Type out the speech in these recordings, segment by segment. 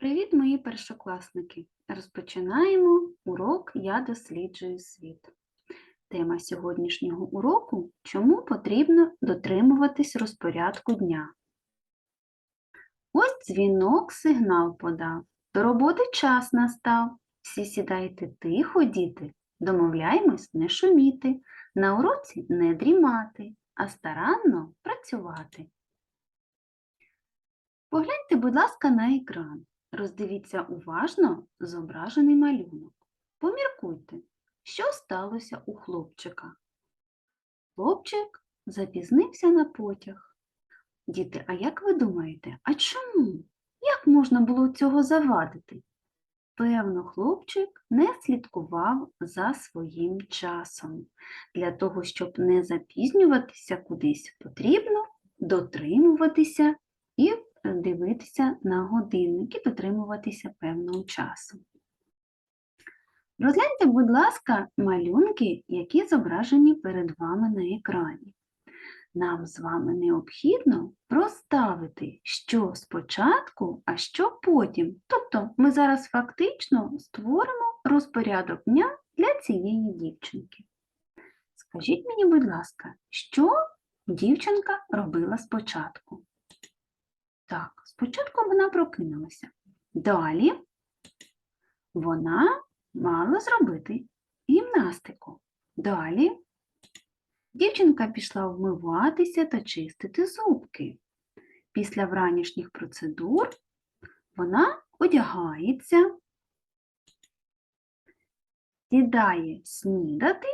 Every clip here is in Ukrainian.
Привіт, мої першокласники! Розпочинаємо урок Я досліджую світ. Тема сьогоднішнього уроку чому потрібно дотримуватись розпорядку дня. Ось дзвінок сигнал подав. До роботи час настав. Всі сідайте тихо, діти, домовляємось не шуміти, на уроці не дрімати, а старанно працювати. Погляньте, будь ласка, на екран. Роздивіться уважно зображений малюнок. Поміркуйте, що сталося у хлопчика. Хлопчик запізнився на потяг. Діти, а як ви думаєте, а чому? Як можна було цього завадити? Певно, хлопчик не слідкував за своїм часом. Для того, щоб не запізнюватися кудись, потрібно дотримуватися і дивитися на годинник і дотримуватися певного часу. Розгляньте, будь ласка, малюнки, які зображені перед вами на екрані. Нам з вами необхідно проставити, що спочатку, а що потім. Тобто ми зараз фактично створимо розпорядок дня для цієї дівчинки. Скажіть мені, будь ласка, що дівчинка робила спочатку? Так, спочатку вона прокинулася. Далі вона мала зробити гімнастику. Далі дівчинка пішла вмиватися та чистити зубки. Після вранішніх процедур вона одягається, сідає снідати,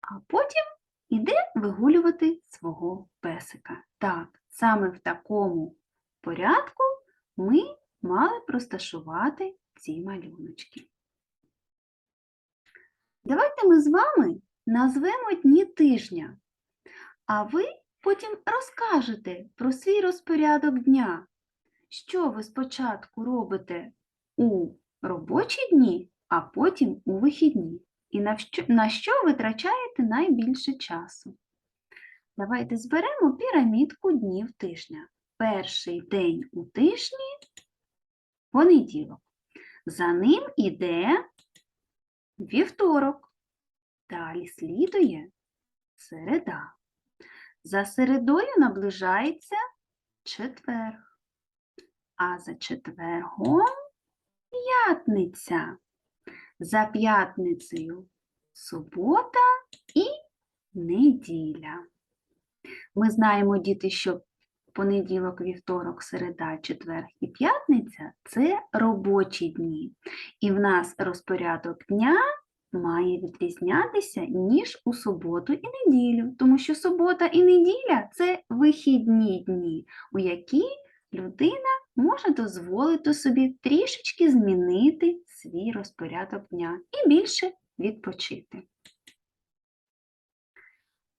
а потім іде вигулювати свого песика. Так, Саме в такому порядку ми мали розташувати ці малюночки. Давайте ми з вами назвемо дні тижня, а ви потім розкажете про свій розпорядок дня, що ви спочатку робите у робочі дні, а потім у вихідні, і на що витрачаєте найбільше часу. Давайте зберемо пірамідку днів тижня. Перший день у тижні понеділок. За ним іде вівторок. Далі слідує середа. За середою наближається четверг. А за четвергом п'ятниця. За п'ятницею субота і неділя. Ми знаємо, діти, що понеділок, вівторок, середа, четвер і п'ятниця це робочі дні. І в нас розпорядок дня має відрізнятися, ніж у суботу і неділю, тому що субота і неділя це вихідні дні, у які людина може дозволити собі трішечки змінити свій розпорядок дня і більше відпочити.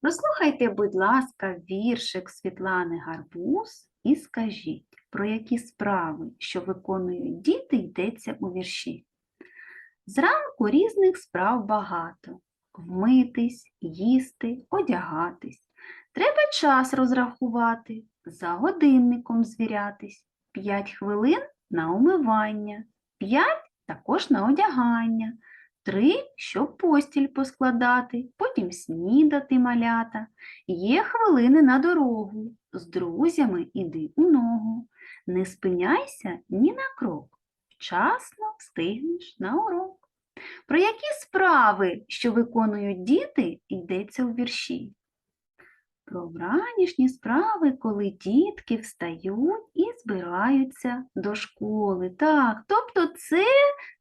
Прослухайте, будь ласка, віршик Світлани Гарбуз і скажіть, про які справи, що виконують діти, йдеться у вірші. Зранку різних справ багато вмитись, їсти, одягатись. Треба час розрахувати, за годинником звірятись, 5 хвилин на умивання, 5 також на одягання, Три, щоб постіль поскладати, потім снідати малята. Є хвилини на дорогу. З друзями іди у ногу. Не спиняйся ні на крок. Вчасно встигнеш на урок. Про які справи, що виконують діти, йдеться у вірші? Про вранішні справи, коли дітки встають і збираються до школи. Так, тобто це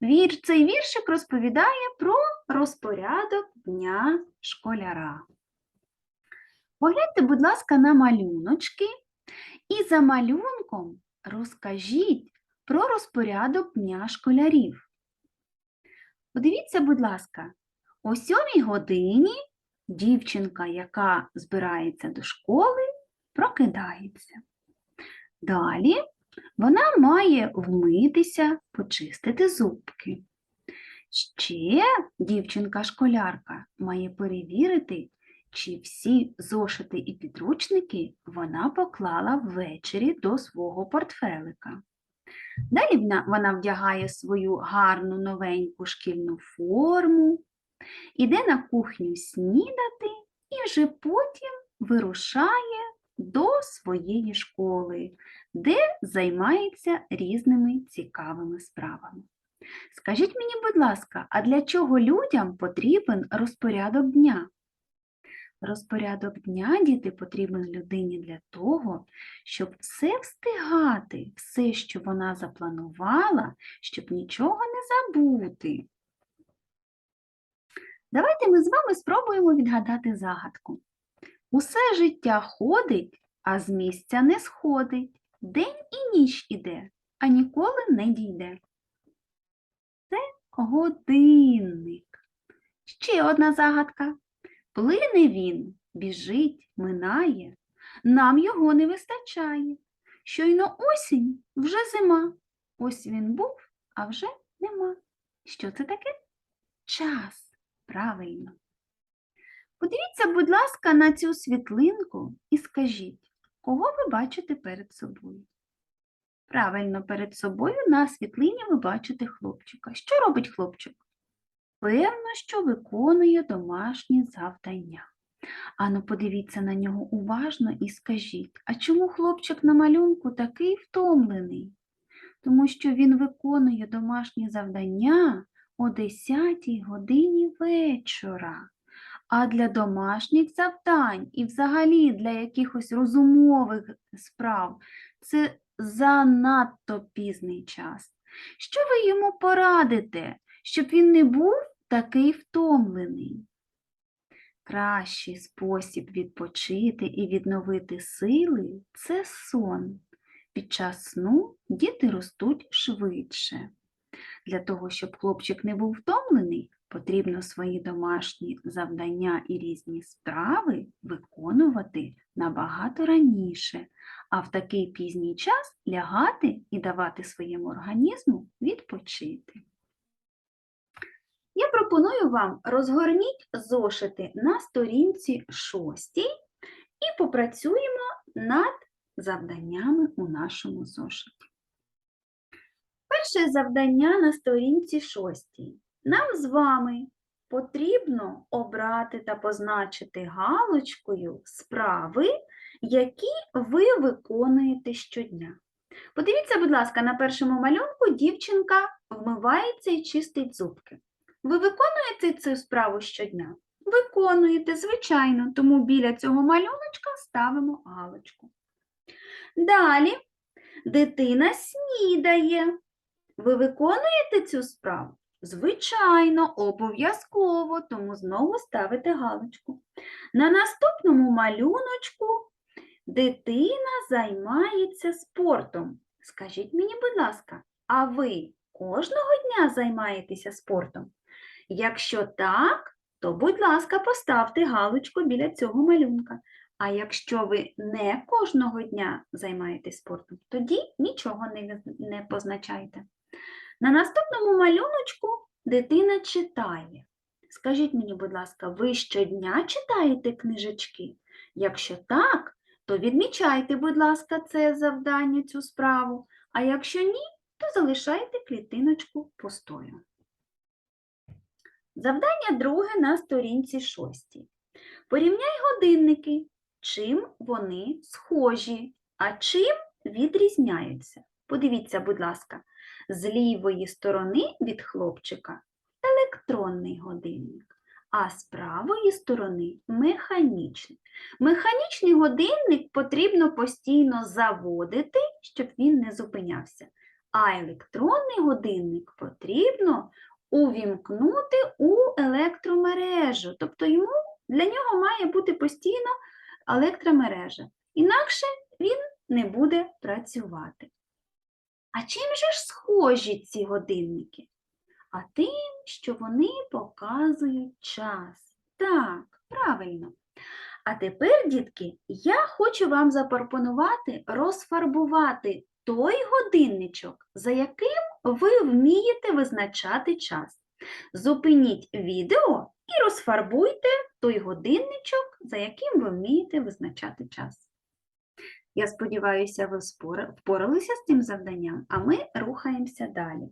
вір, цей віршик розповідає про розпорядок дня школяра. Погляньте, будь ласка, на малюночки і за малюнком розкажіть про розпорядок дня школярів. Подивіться, будь ласка, о сьомій годині дівчинка, яка збирається до школи, прокидається. Далі вона має вмитися, почистити зубки. Ще дівчинка-школярка має перевірити, чи всі зошити і підручники вона поклала ввечері до свого портфелика. Далі вона, вдягає свою гарну новеньку шкільну форму, іде на кухню снідати і вже потім вирушає до своєї школи, де займається різними цікавими справами. Скажіть мені, будь ласка, а для чого людям потрібен розпорядок дня? Розпорядок дня, діти, потрібен людині для того, щоб все встигати, все, що вона запланувала, щоб нічого не забути. Давайте ми з вами спробуємо відгадати загадку. Усе життя ходить, а з місця не сходить. День і ніч іде, а ніколи не дійде. Це годинник. Ще одна загадка. Плине він, біжить, минає, нам його не вистачає. Щойно осінь, вже зима. Ось він був, а вже нема. Що це таке? Час. Правильно. Подивіться, будь ласка, на цю світлинку і скажіть, кого ви бачите перед собою? Правильно, перед собою на світлині ви бачите хлопчика. Що робить хлопчик? Певно, що виконує домашні завдання. Ану, подивіться на нього уважно і скажіть, а чому хлопчик на малюнку такий втомлений? Тому що він виконує домашні завдання о 10 годині вечора. А для домашніх завдань і взагалі для якихось розумових справ це занадто пізний час. Що ви йому порадите, щоб він не був такий втомлений? Кращий спосіб відпочити і відновити сили це сон. Під час сну діти ростуть швидше. Для того, щоб хлопчик не був втомлений, потрібно свої домашні завдання і різні справи виконувати набагато раніше, а в такий пізній час лягати і давати своєму організму відпочити. Я пропоную вам розгорніть зошити на сторінці 6 і попрацюємо над завданнями у нашому зошиті. Перше завдання на сторінці 6. Нам з вами потрібно обрати та позначити галочкою справи, які ви виконуєте щодня. Подивіться, будь ласка, на першому малюнку дівчинка вмивається і чистить зубки. Ви виконуєте цю справу щодня? Виконуєте, звичайно, тому біля цього малюночка ставимо галочку. Далі дитина снідає. Ви виконуєте цю справу? Звичайно, обов'язково, тому знову ставите галочку. На наступному малюночку дитина займається спортом. Скажіть мені, будь ласка, а ви кожного дня займаєтеся спортом? Якщо так, то, будь ласка, поставте галочку біля цього малюнка. А якщо ви не кожного дня займаєтесь спортом, тоді нічого не, позначайте. На наступному малюночку дитина читає. Скажіть мені, будь ласка, ви щодня читаєте книжечки? Якщо так, то відмічайте, будь ласка, це завдання, цю справу. А якщо ні, то залишайте клітиночку пустою. Завдання друге на сторінці шостій. Порівняй годинники, чим вони схожі, а чим відрізняються. Подивіться, будь ласка, з лівої сторони від хлопчика електронний годинник, а з правої сторони механічний. Механічний годинник потрібно постійно заводити, щоб він не зупинявся. А електронний годинник потрібно увімкнути у електромережу. Тобто йому, для нього має бути постійно електромережа. Інакше він не буде працювати. А чим же ж схожі ці годинники? А тим, що вони показують час. Так, правильно. А тепер, дітки, я хочу вам запропонувати розфарбувати той годинничок, за яким ви вмієте визначати час. Зупиніть відео і розфарбуйте той годинничок, за яким ви вмієте визначати час. Я сподіваюся, ви впоралися з цим завданням, а ми рухаємося далі.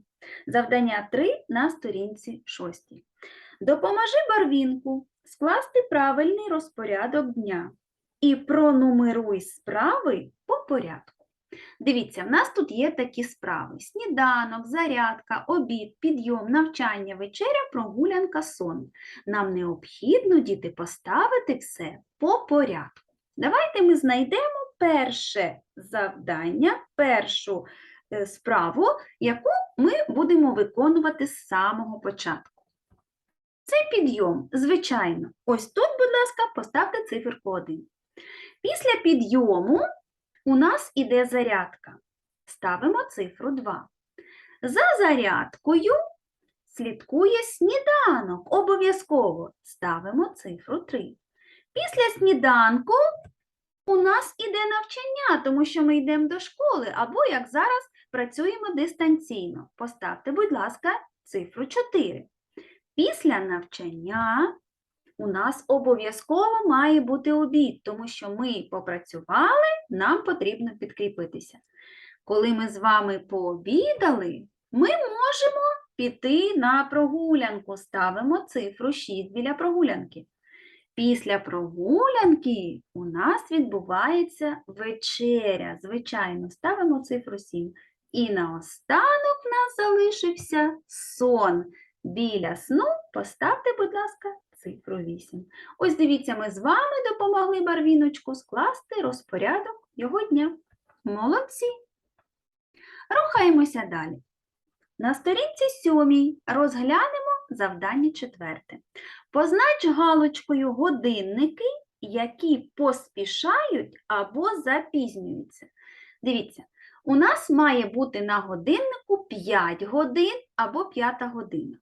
Завдання 3 на сторінці 6. Допоможи Барвінку скласти правильний розпорядок дня і пронумеруй справи по порядку. Дивіться, в нас тут є такі справи: сніданок, зарядка, обід, підйом, навчання, вечеря, прогулянка, сон. Нам необхідно, діти, поставити все по порядку. Давайте ми знайдемо перше завдання, першу е, справу, яку ми будемо виконувати з самого початку. Це підйом, звичайно. Ось тут, будь ласка, поставте циферку 1. Після підйому у нас іде зарядка. Ставимо цифру 2. За зарядкою слідкує сніданок. Обов'язково ставимо цифру 3. Після сніданку у нас іде навчання, тому що ми йдемо до школи, або, як зараз, працюємо дистанційно. Поставте, будь ласка, цифру 4. Після навчання у нас обов'язково має бути обід, тому що ми попрацювали, нам потрібно підкріпитися. Коли ми з вами пообідали, ми можемо піти на прогулянку. Ставимо цифру 6 біля прогулянки. Після прогулянки у нас відбувається вечеря. Звичайно, ставимо цифру 7. І наостанок в нас залишився сон. Біля сну поставте, будь ласка, цифру 8. Ось дивіться, ми з вами допомогли барвіночку скласти розпорядок його дня. Молодці! Рухаємося далі. На сторінці сьомій розглянемо завдання четверте. Познач галочкою годинники, які поспішають або запізнюються. Дивіться, у нас має бути на годиннику 5 годин або 5 година.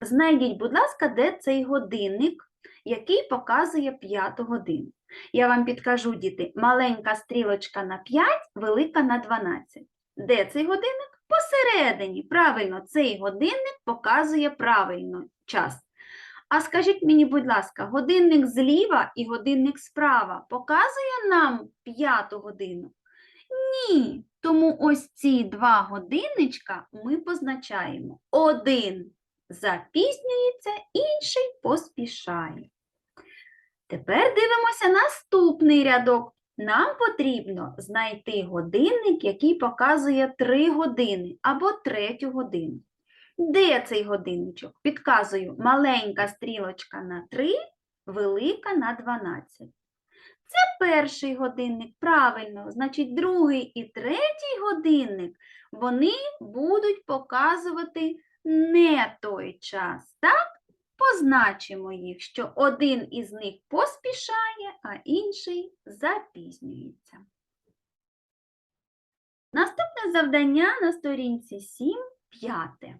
Знайдіть, будь ласка, де цей годинник, який показує 5 годину. Я вам підкажу, діти, маленька стрілочка на 5, велика на 12. Де цей годинник? Посередині. Правильно, цей годинник показує правильно час. А скажіть мені, будь ласка, годинник зліва і годинник справа показує нам 5 годину? Ні. Тому ось ці два годинничка ми позначаємо. Один запізнюється, інший поспішає. Тепер дивимося наступний рядок. Нам потрібно знайти годинник, який показує 3 години або 3 годину. Де цей годинничок? Підказую, маленька стрілочка на 3, велика на 12. Це перший годинник, правильно, значить другий і третій годинник, вони будуть показувати не той час, так? Позначимо їх, що один із них поспішає, а інший запізнюється. Наступне завдання на сторінці 7, п'яте.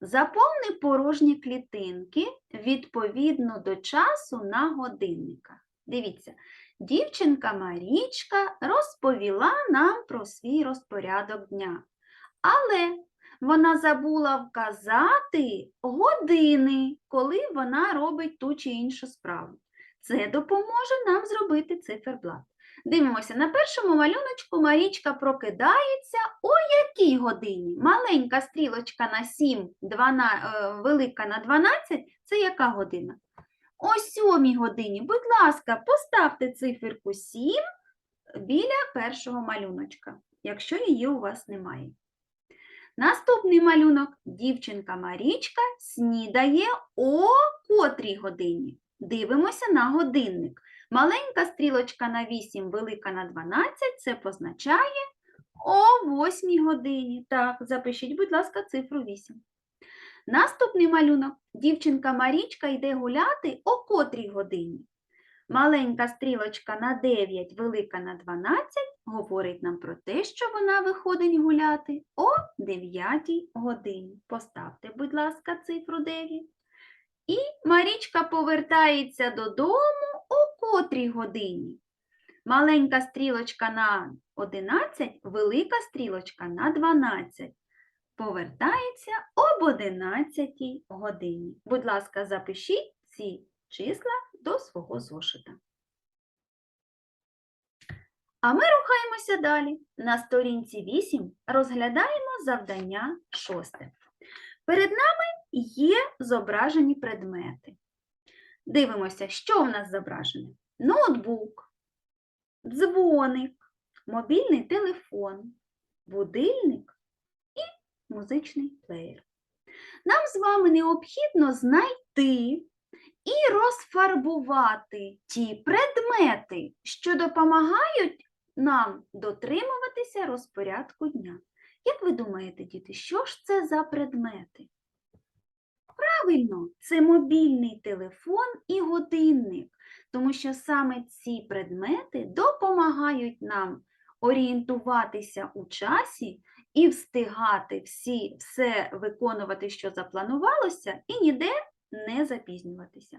Заповни порожні клітинки відповідно до часу на годинниках. Дивіться, дівчинка Марічка розповіла нам про свій розпорядок дня. Але вона забула вказати години, коли вона робить ту чи іншу справу. Це допоможе нам зробити циферблат. Дивимося, на першому малюночку Марічка прокидається о якій годині? Маленька стрілочка на 7, 12, е, велика на 12 це яка година? О 7 годині, будь ласка, поставте циферку 7 біля першого малюночка, якщо її у вас немає. Наступний малюнок. Дівчинка Марічка снідає о котрій годині. Дивимося на годинник. Маленька стрілочка на 8, велика на 12 це позначає о 8 годині. Так, запишіть, будь ласка, цифру 8. Наступний малюнок. Дівчинка Марічка йде гуляти о котрій годині. Маленька стрілочка на 9, велика на 12 говорить нам про те, що вона виходить гуляти о 9 годині. Поставте, будь ласка, цифру 9. І Марічка повертається додому о котрій годині. Маленька стрілочка на 11, велика стрілочка на 12. Повертається об 11 годині. Будь ласка, запишіть ці числа до свого зошита. А ми рухаємося далі. На сторінці 8 розглядаємо завдання шосте. Перед нами є зображені предмети. Дивимося, що в нас зображене: ноутбук, дзвоник, мобільний телефон, будильник і музичний плеєр. Нам з вами необхідно знайти і розфарбувати ті предмети, що допомагають нам дотримуватися розпорядку дня. Як ви думаєте, діти, що ж це за предмети? Правильно, це мобільний телефон і годинник, тому що саме ці предмети допомагають нам орієнтуватися у часі і встигати всі, все виконувати, що запланувалося, і ніде не запізнюватися.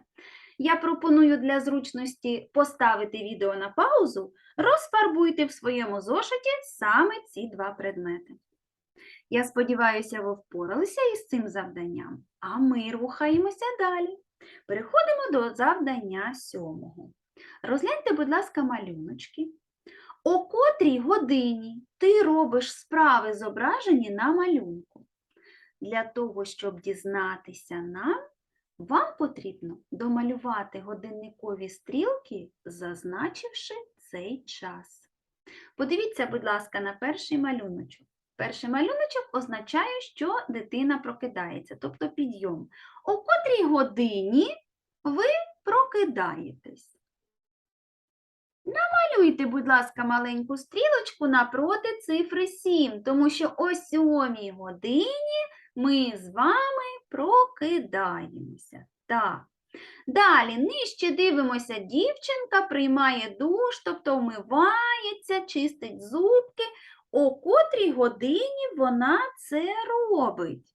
Я пропоную для зручності поставити відео на паузу, розфарбуйте в своєму зошиті саме ці два предмети. Я сподіваюся, ви впоралися із цим завданням, а ми рухаємося далі. Переходимо до завдання сьомого. Розгляньте, будь ласка, малюночки. О котрій годині ти робиш справи, зображені на малюнку. Для того, щоб дізнатися нам, вам потрібно домалювати годинникові стрілки, зазначивши цей час. Подивіться, будь ласка, на перший малюночок. Перший малюночок означає, що дитина прокидається, тобто підйом. О котрій годині ви прокидаєтесь. Намалюйте, будь ласка, маленьку стрілочку напроти цифри 7, тому що о 7 годині ми з вами прокидаємося. Так. Далі, нижче дивимося, дівчинка приймає душ, тобто вмивається, чистить зубки. О котрій годині вона це робить?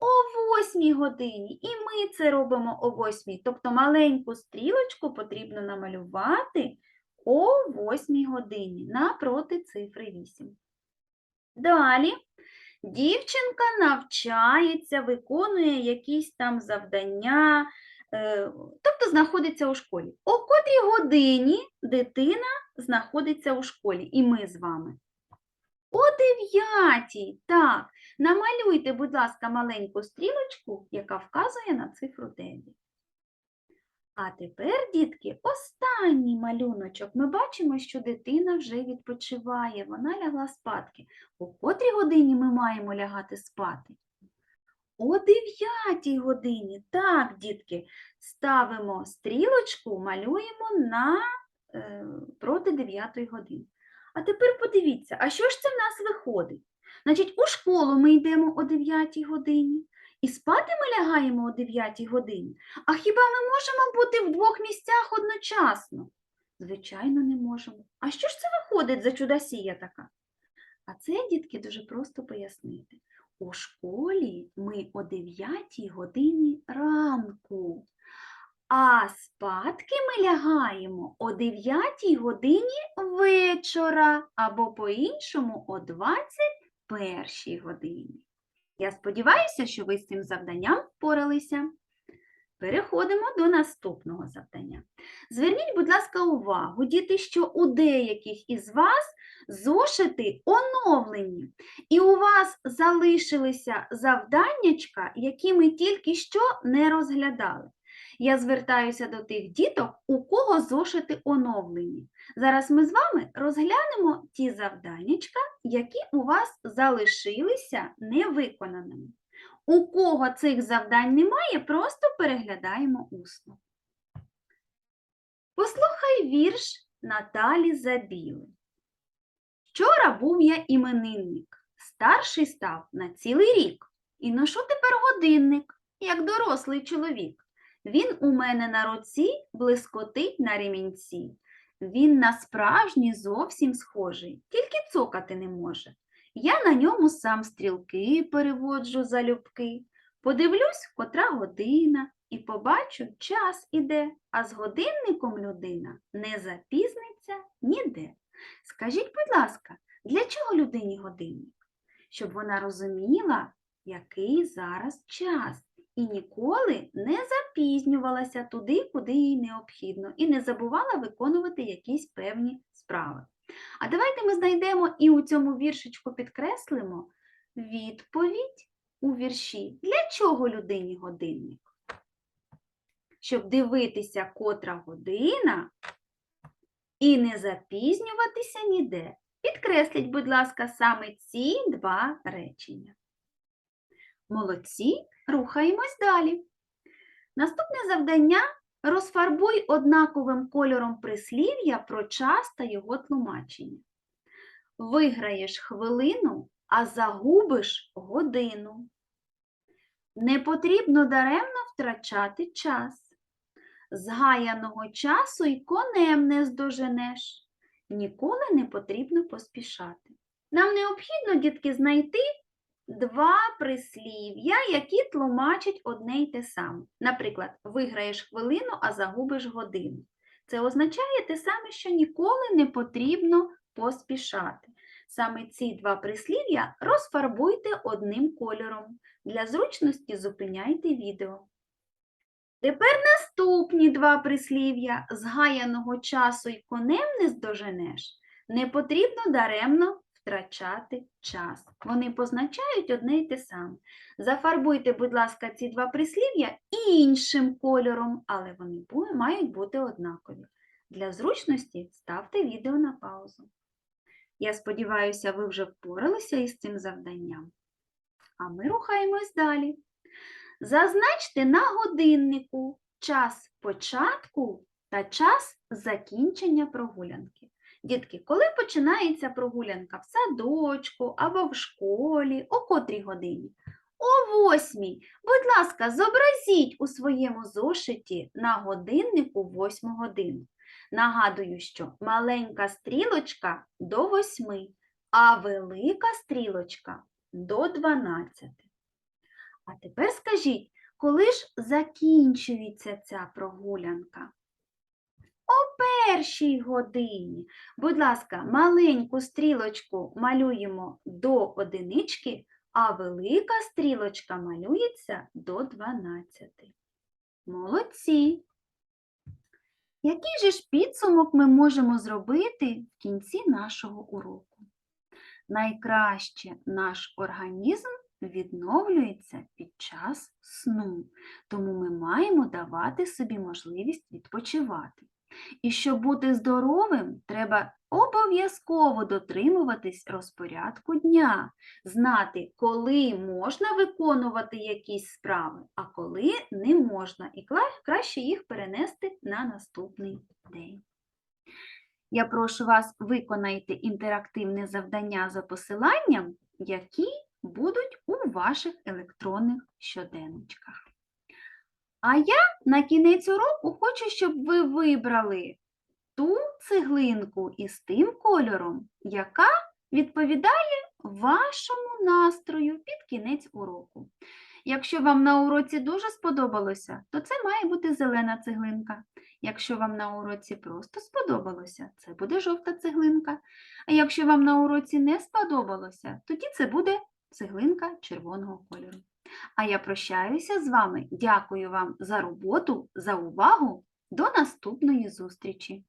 О восьмій годині. І ми це робимо о восьмій. Тобто маленьку стрілочку потрібно намалювати о восьмій годині напроти цифри 8. Далі дівчинка навчається, виконує якісь там завдання, е, тобто знаходиться у школі. О котрій годині дитина знаходиться у школі, і ми з вами. О дев'ятій. Так, намалюйте, будь ласка, маленьку стрілочку, яка вказує на цифру 9. А тепер, дітки, останній малюночок. Ми бачимо, що дитина вже відпочиває, вона лягла спадки. О котрій годині ми маємо лягати спати? О 9 годині. Так, дітки, ставимо стрілочку, малюємо на е, проти 9 години. А тепер подивіться, а що ж це в нас виходить? Значить, у школу ми йдемо о 9 годині, і спати ми лягаємо о 9 годині. А хіба ми можемо бути в двох місцях одночасно? Звичайно, не можемо. А що ж це виходить за чудосія така? А це, дітки, дуже просто пояснити. У школі ми о 9 годині ранку, а спадки ми лягаємо о 9 годині вечора або по-іншому о 21 годині. Я сподіваюся, що ви з цим завданням впоралися. Переходимо до наступного завдання. Зверніть, будь ласка, увагу, діти, що у деяких із вас зошити оновлені, і у вас залишилися завданнячка, які ми тільки що не розглядали. Я звертаюся до тих діток, у кого зошити оновлені. Зараз ми з вами розглянемо ті завданнячка, які у вас залишилися невиконаними. У кого цих завдань немає, просто переглядаємо усно. Послухай вірш Наталі Забіли. Вчора був я іменинник, старший став на цілий рік, і ношу тепер годинник, як дорослий чоловік. Він у мене на руці блискотить на ремінці. Він на справжній зовсім схожий, тільки цокати не може. Я на ньому сам стрілки переводжу залюбки. Подивлюсь, котра година, і побачу, час іде, а з годинником людина не запізниться ніде. Скажіть, будь ласка, для чого людині годинник? Щоб вона розуміла, який зараз час, і ніколи не запізнювалася туди, куди їй необхідно, і не забувала виконувати якісь певні справи. А давайте ми знайдемо і у цьому віршичку підкреслимо відповідь у вірші. Для чого людині годинник? Щоб дивитися, котра година і не запізнюватися ніде. Підкресліть, будь ласка, саме ці два речення. Молодці, рухаємось далі. Наступне завдання розфарбуй однаковим кольором прислів'я про час та його тлумачення. Виграєш хвилину, а загубиш годину. Не потрібно даремно втрачати час. Згаяного часу й конем не здоженеш. Ніколи не потрібно поспішати. Нам необхідно, дітки, знайти два прислів'я, які тлумачать одне й те саме. Наприклад, виграєш хвилину, а загубиш годину. Це означає те саме, що ніколи не потрібно поспішати. Саме ці два прислів'я розфарбуйте одним кольором. Для зручності зупиняйте відео. Тепер наступні два прислів'я. Згаяного часу й конем не здоженеш. Не потрібно даремно втрачати час. Вони позначають одне й те саме. Зафарбуйте, будь ласка, ці два прислів'я іншим кольором, але вони мають бути однакові. Для зручності ставте відео на паузу. Я сподіваюся, ви вже впоралися із цим завданням. А ми рухаємось далі. Зазначте на годиннику час початку та час закінчення прогулянки. Дітки, коли починається прогулянка в садочку або в школі, о котрій годині? О восьмій. Будь ласка, зобразіть у своєму зошиті на годиннику восьму годину. Нагадую, що маленька стрілочка до восьми, а велика стрілочка до дванадцяти. А тепер скажіть, коли ж закінчується ця прогулянка? О першій годині. Будь ласка, маленьку стрілочку малюємо до одинички, а велика стрілочка малюється до 12. Молодці! Який же ж підсумок ми можемо зробити в кінці нашого уроку? Найкраще наш організм відновлюється під час сну, тому ми маємо давати собі можливість відпочивати. І щоб бути здоровим, треба обов'язково дотримуватись розпорядку дня, знати, коли можна виконувати якісь справи, а коли не можна, і краще їх перенести на наступний день. Я прошу вас виконайте інтерактивне завдання за посиланням, які будуть у ваших електронних щоденничках. А я на кінець уроку хочу, щоб ви вибрали ту цеглинку із тим кольором, яка відповідає вашому настрою під кінець уроку. Якщо вам на уроці дуже сподобалося, то це має бути зелена цеглинка. Якщо вам на уроці просто сподобалося, це буде жовта цеглинка. А якщо вам на уроці не сподобалося, тоді це буде цеглинка червоного кольору. А я прощаюся з вами. Дякую вам за роботу, за увагу. До наступної зустрічі!